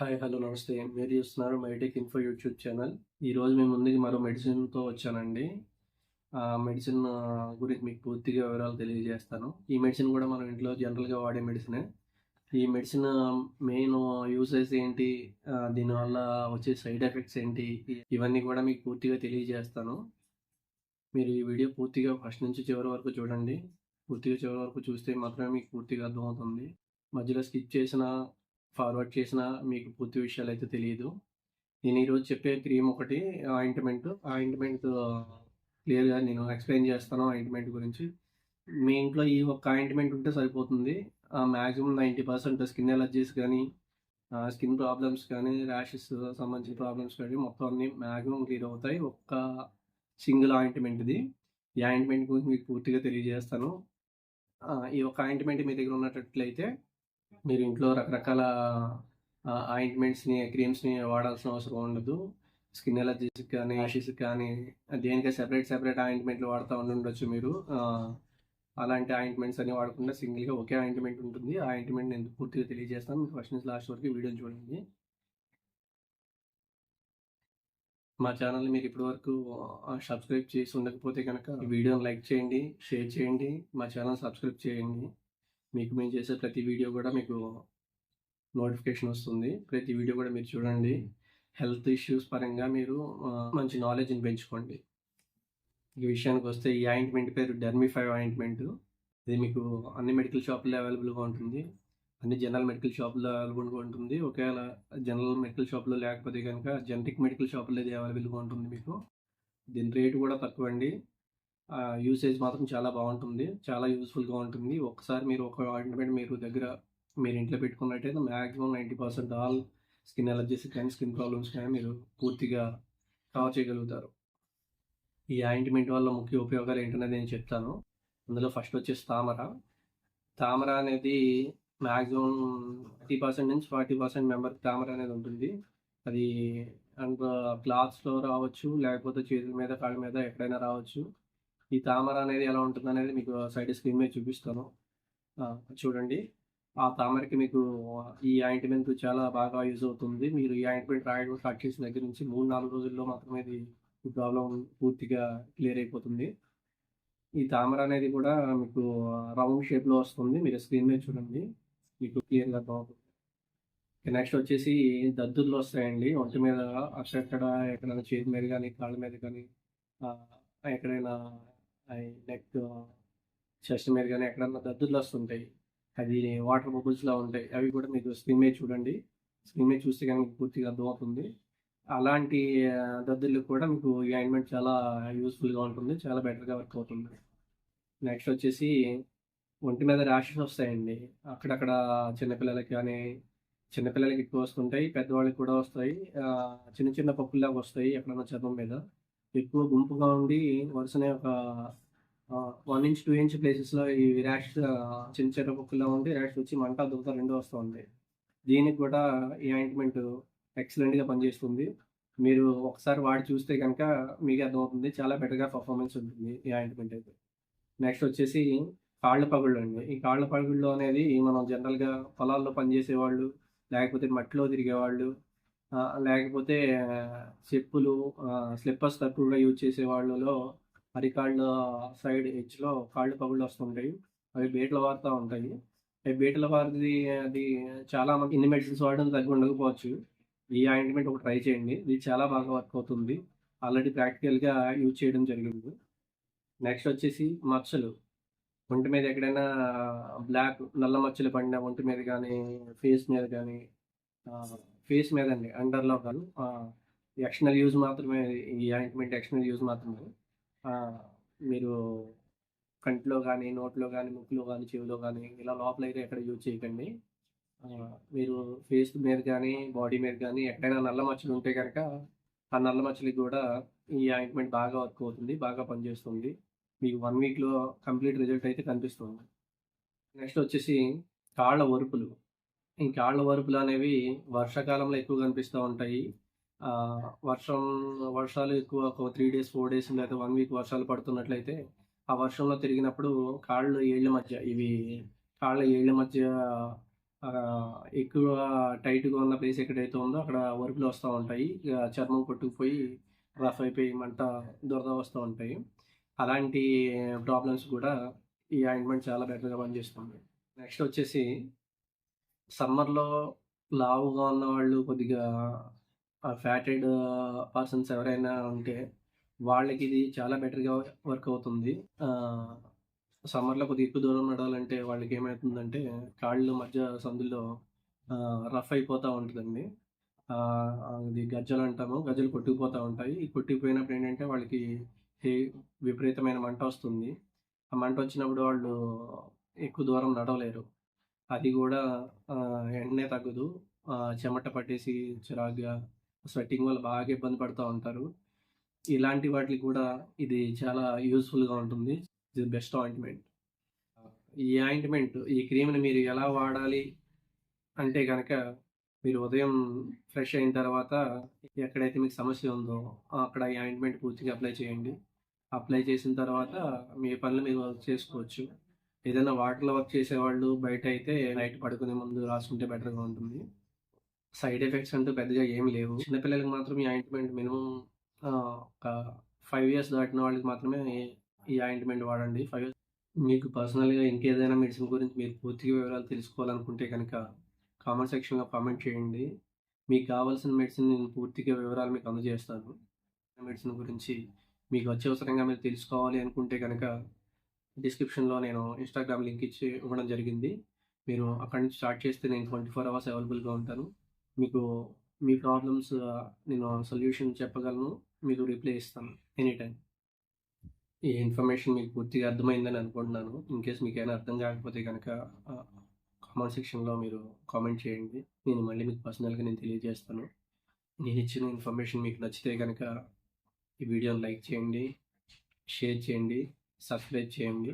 Hi hello నమస్తే. మీరు చూస్తున్నారు మైటెక్ ఇన్ఫో యూట్యూబ్ ఛానల్ ఈరోజు మేము ముందుకి మరో మెడిసిన్తో వచ్చానండి. ఆ మెడిసిన్ గురించి మీకు పూర్తిగా వివరాలు తెలియజేస్తాను. ఈ మెడిసిన్ కూడా మనం ఇంట్లో జనరల్గా వాడే మెడిసినే ఈ మెడిసిన్ మెయిన్ యూసెస్ ఏంటి? దీనివల్ల వచ్చే సైడ్ ఎఫెక్ట్స్ ఏంటి? ఇవన్నీ కూడా మీకు పూర్తిగా తెలియజేస్తాను. మీరు ఈ వీడియో పూర్తిగా ఫస్ట్ నుంచి చివరి వరకు చూడండి. పూర్తిగా చివరి వరకు చూస్తే మాత్రమే మీకు పూర్తిగా అర్థమవుతుంది. మధ్యలో స్కిప్ చేసిన ఫార్వర్డ్ చేసిన మీకు పూర్తి విషయాలు అయితే తెలియదు నేను ఈరోజు చెప్పే క్రీమ్ ఒకటి ఆయింట్మెంట్ ఆయింట్మెంట్ క్లియర్గా నేను ఎక్స్ప్లెయిన్ చేస్తాను ఆయింట్మెంట్ గురించి. మీ ఇంట్లో ఈ ఒక్క ఆయింట్మెంట్ ఉంటే సరిపోతుంది. Maximum ninety percent skin allergies కానీ స్కిన్ ప్రాబ్లమ్స్ కానీ ర్యాషెస్ సంబంధించిన ప్రాబ్లమ్స్ కానీ మొత్తం అన్ని మ్యాక్సిమం క్లియర్ అవుతాయి. ఒక్క సింగిల్ ఆయింట్మెంట్ ఇది ఈ ఆయింట్మెంట్ గురించి మీకు పూర్తిగా తెలియజేస్తాను. ఈ ఒక్క ఆయింట్మెంట్ మీ దగ్గర ఉన్నట్లయితే మీరు ఇంట్లో రకరకాల ఆయింట్మెంట్స్ని క్రీమ్స్ని వాడాల్సిన అవసరం ఉండదు. స్కిన్ ఎలర్జీస్ కానీ యాషెస్ కానీ దేనికై సెపరేట్ సెపరేట్ ఆయింట్మెంట్లు వాడుతూ ఉండి ఉండొచ్చు మీరు అలాంటి ఆయింట్మెంట్స్ అన్ని వాడకుండా సింగిల్గా ఒకే ఆయింట్మెంట్ ఉంటుంది. ఆ ఆయింట్మెంట్ నేను పూర్తిగా తెలియజేస్తాను మీకు ఫస్ట్ నుంచి లాస్ట్ వరకు వీడియో చూడండి. మా ఛానల్ మీరు ఇప్పటి వరకు సబ్స్క్రైబ్ చేసి ఉండకపోతే కనుక వీడియోని లైక్ చేయండి షేర్ చేయండి మా ఛానల్ సబ్స్క్రైబ్ చేయండి. మీకు మేము చేసే ప్రతి వీడియో కూడా మీకు నోటిఫికేషన్ వస్తుంది. ప్రతి వీడియో కూడా మీరు చూడండి. హెల్త్ ఇష్యూస్ పరంగా మీరు మంచి నాలెడ్జ్ని పెంచుకోండి. ఈ విషయానికి వస్తే ఈ ఆయింట్మెంట్ పేరు డెర్మిఫైవ్ ఆయింట్మెంట్ ఇది మీకు అన్ని మెడికల్ షాపుల్లో అవైలబుల్గా ఉంటుంది. అన్ని జనరల్ మెడికల్ షాపుల్లో అవైలబుల్గా ఉంటుంది. ఒకవేళ జనరల్ మెడికల్ షాప్లో లేకపోతే కనుక జనరిక్ మెడికల్ షాపుల్లో ఇది అవైలబుల్గా ఉంటుంది మీకు. దీని రేటు కూడా తక్కువ అండి యూసేజ్ మాత్రం చాలా బాగుంటుంది. చాలా యూస్ఫుల్గా ఉంటుంది. ఒకసారి మీరు ఒక ఆయింట్మెంట్ మీరు దగ్గర మీరు ఇంట్లో పెట్టుకున్నట్టయితే maximum ninety percent all skin allergies కానీ స్కిన్ ప్రాబ్లమ్స్ కానీ మీరు పూర్తిగా కవర్ చేయగలుగుతారు. ఈ ఆయింట్మెంట్ వల్ల ముఖ్య ఉపయోగాలు ఏంటనేది నేను చెప్తాను. అందులో ఫస్ట్ వచ్చేసి తామర. తామర అనేది మ్యాక్సిమం థర్టీ పర్సెంట్ నుంచి ఫార్టీ పర్సెంట్ మెంబర్ తామర అనేది ఉంటుంది. అది అండ్ క్లాత్స్లో రావచ్చు లేకపోతే చేతుల మీద కాళ్ళ మీద ఎక్కడైనా రావచ్చు. ఈ తామర అనేది ఎలా ఉంటుంది అనేది మీకు సైడ్ స్క్రీన్ మీద చూపిస్తాను. చూడండి. ఆ తామరకి మీకు ఈ ఆయింట్మెంట్ చాలా బాగా యూజ్ అవుతుంది. మీరు ఈ ఆయింట్మెంట్ రాయడం స్టార్ట్ చేసిన దగ్గర నుంచి మూడు నాలుగు రోజుల్లో మాత్రమే ఇది ఈ ప్రాబ్లం పూర్తిగా క్లియర్ అయిపోతుంది. ఈ తామర అనేది కూడా మీకు రౌండ్ షేప్లో వస్తుంది. మీరు స్క్రీన్ మీద చూడండి. మీకు క్లియర్గా బాగుంటుంది నెక్స్ట్ వచ్చేసి దద్దుర్లు వస్తాయండి. ఒంటి మీద అక్కడక్కడ ఎక్కడైనా చేతి మీద కానీ కాళ్ళ మీద కానీ ఎక్కడైనా నెక్ చెస్ట్ మీద కానీ ఎక్కడన్నా దద్దుర్లు వస్తుంటాయి. అది వాటర్ బబుల్స్లా ఉంటాయి. అవి కూడా మీకు స్క్రీన్ మీద చూడండి. స్క్రీన్ మీద చూస్తే కానీ మీకు పూర్తిగా అర్థమవుతుంది. అలాంటి ఆ, దద్దుర్లకు కూడా మీకు ఈ ఆయింట్మెంట్ చాలా యూస్ఫుల్గా ఉంటుంది. చాలా బెటర్గా వర్క్ అవుతుంది. నెక్స్ట్ వచ్చేసి ఒంటి మీద ర్యాషెస్ వస్తాయండి. అక్కడక్కడ చిన్నపిల్లలకి కానీ చిన్నపిల్లలకి ఎక్కువ వస్తుంటాయి. పెద్దవాళ్ళకి కూడా వస్తాయి. చిన్న చిన్న పప్పుల్లాగా వస్తాయి ఎక్కడన్నా చర్మం మీద. ఎక్కువ గుంపుగా ఉండి వరుసనే ఒక వన్ ఇంచ్ టూ ఇంచ్ ప్లేసెస్లో ఈ ర్యాష్ చిన్న చిన్న పప్పుల్లా ఉండి ర్యాష్ వచ్చి మంట దుఃఖ రెండు వస్తూ దీనికి కూడా ఈ ఆయింట్మెంట్ ఎక్సలెంట్గా పనిచేస్తుంది. మీరు ఒకసారి వాడి చూస్తే కనుక మీకు అర్థమవుతుంది. చాలా బెటర్గా పర్ఫార్మెన్స్ ఉంటుంది ఈ ఆయింట్మెంట్ అయితే. నెక్స్ట్ వచ్చేసి కాళ్ళ పగుళ్ళు అండి. ఈ కాళ్ళ పగుళ్ళు అనేది మనం జనరల్గా పొలాల్లో పనిచేసేవాళ్ళు లేకపోతే మట్టిలో తిరిగేవాళ్ళు లేకపోతే చెప్పులు స్లిప్పర్స్ తక్కువగా యూజ్ చేసే వాళ్ళలో అరికాళ్ళ సైడ్ ఎడ్జ్లో కాళ్ళు పగుళ్ళు వస్తుంటాయి అవి బీటలు వారుతూ ఉంటాయి. అవి బీటల వారిది అది చాలా మంది ఇన్ని మెడిసిన్స్ వాడడం తగ్గి ఉండకపోవచ్చు. ఈ ఆయింట్మెంట్ ఒకటి ట్రై చేయండి. ఇది చాలా బాగా వర్క్ అవుతుంది. ఆల్రెడీ ప్రాక్టికల్గా యూజ్ చేయడం జరిగింది. నెక్స్ట్ వచ్చేసి మచ్చలు. ఒంటి మీద ఎక్కడైనా బ్లాక్ నల్ల మచ్చలు పడిన ఒంటి మీద కానీ ఫేస్ మీద కానీ ఫేస్ మీద అండి అండర్లో కాదు. ఎక్స్టర్నల్ యూజ్ మాత్రమే ఈ ఆయింట్మెంట్ ఎక్స్టర్నల్ యూజ్ మాత్రమే. మీరు కంటిలో కానీ నోట్లో కానీ ముక్కులో కానీ చెవిలో కానీ ఇలా లోపల అయితే ఎక్కడ యూజ్ చేయకండి. మీరు ఫేస్ మీద కానీ బాడీ మీద కానీ ఎక్కడైనా నల్ల మచ్చలు ఉంటే కనుక ఆ నల్ల మచ్చలకి కూడా ఈ ఆయింట్మెంట్ బాగా వర్క్ అవుతుంది బాగా పనిచేస్తుంది. మీకు వన్ వీక్లో కంప్లీట్ రిజల్ట్ అయితే కనిపిస్తుంది. నెక్స్ట్ వచ్చేసి కాళ్ళ వరుపులు ఈ కాళ్ళ వరుపులు అనేవి వర్షాకాలంలో ఎక్కువ కనిపిస్తూ ఉంటాయి వర్షం వర్షాలు ఎక్కువ ఒక త్రీ డేస్ ఫోర్ డేస్ లేకపోతే వన్ వీక్ వర్షాలు పడుతున్నట్లయితే ఆ వర్షంలో తిరిగినప్పుడు కాళ్ళు ఏళ్ళ మధ్య ఇవి కాళ్ళ ఏళ్ళ మధ్య ఎక్కువ టైట్‌గా ఉన్న ప్లేస్ ఎక్కడైతే ఉందో అక్కడ వరుపులు వస్తూ ఉంటాయి. చర్మం కొట్టుకుపోయి రఫ్ అయిపోయి మంట, దురద వస్తూ ఉంటాయి. అలాంటి ప్రాబ్లమ్స్ కూడా ఈ ఆయింట్‌మెంట్ చాలా బెటర్‌గా పనిచేస్తుంది. నెక్స్ట్ వచ్చేసి సమ్మర్‌లో లావుగా ఉన్న వాళ్ళు కొద్దిగా ఫ్యాటెడ్ పర్సన్స్ ఎవరైనా ఉంటే వాళ్ళకి ఇది చాలా బెటర్‌గా వర్క్ అవుతుంది. సమ్మర్‌లో కొద్దిగా ఎక్కువ దూరం నడవాలంటే వాళ్ళకి ఏమవుతుందంటే కాళ్ళు మధ్య సందులో రఫ్ అయిపోతూ ఉంటుందండి అది గజ్జలు అంటాము. గజ్జలు కొట్టుకుపోతూ ఉంటాయి. ఈ కొట్టుకుపోయినప్పుడు ఏంటంటే వాళ్ళకి హే విపరీతమైన మంట వస్తుంది. ఆ మంట వచ్చినప్పుడు వాళ్ళు ఎక్కువ దూరం నడవలేరు. అది కూడా వెంటనే తగ్గదు. చెమట పట్టేసి చిరాగ్గా స్వెట్టింగ్ వల్ల బాగా ఇబ్బంది పడుతూ ఉంటారు. ఇలాంటి వాటికి కూడా ఇది చాలా యూస్ఫుల్గా ఉంటుంది. ఇది బెస్ట్ ఆయింట్‌మెంట్. ఈ ఆయింట్‌మెంట్ ఈ క్రీమ్‌ని మీరు ఎలా వాడాలి అంటే కనుక మీరు ఉదయం ఫ్రెష్ అయిన తర్వాత ఎక్కడైతే మీకు సమస్య ఉందో అక్కడ ఈ ఆయింట్‌మెంట్ పూర్తిగా అప్లై చేయండి. అప్లై చేసిన తర్వాత మీ పనులు మీరు వర్క్ చేసుకోవచ్చు. ఏదైనా వాటర్‌లో వర్క్ చేసేవాళ్ళు అయితే నైట్ పడుకునే ముందు రాసుకుంటే బెటర్‌గా ఉంటుంది. సైడ్ ఎఫెక్ట్స్ అంటూ పెద్దగా ఏమి లేవు. చిన్నపిల్లలకి మాత్రం ఈ ఆయింట్‌మెంట్ మినిమమ్ ఒక ఫైవ్ ఇయర్స్ దాటిన వాళ్ళకి మాత్రమే ఈ ఆయింట్‌మెంట్ వాడండి. ఫైవ్ ఇయర్స్ మీకు పర్సనల్‌గా ఇంకేదైనా మెడిసిన్ గురించి మీరు పూర్తిగా వివరాలు తెలుసుకోవాలనుకుంటే కనుక కామెంట్ సెక్షన్‌లో కామెంట్ చేయండి. మీకు కావాల్సిన మెడిసిన్ నేను పూర్తిగా వివరాలు మీకు అందజేస్తాను. మెడిసిన్ గురించి మీకు అత్యవసరంగా మీరు తెలుసుకోవాలి అనుకుంటే కనుక డిస్క్రిప్షన్‌లో నేను ఇన్‌స్టాగ్రామ్ లింక్ ఇచ్చి ఇవ్వడం జరిగింది. మీరు అక్కడి నుంచి స్టార్ట్ చేస్తే నేను 24 అవర్స్ అవైలబుల్‌గా ఉంటాను. మీకు మీ ప్రాబ్లమ్స్ నేను సొల్యూషన్ చెప్పగలను. మీకు రిప్లై ఇస్తాను ఎనీ టైం ఈ ఇన్ఫర్మేషన్ మీకు పూర్తిగా అర్థమైందని అనుకుంటున్నాను. ఇన్ కేస్ మీకు ఏమైనా అర్థం కాకపోతే కనుక కామెంట్ సెక్షన్‌లో మీరు కామెంట్ చేయండి. నేను మళ్ళీ మీకు పర్సనల్‌గా నేను తెలియజేస్తాను. నేను ఇచ్చిన ఇన్ఫర్మేషన్ మీకు నచ్చితే కనుక ఈ వీడియోని లైక్ చేయండి, షేర్ చేయండి, సబ్స్క్రైబ్ చేయండి.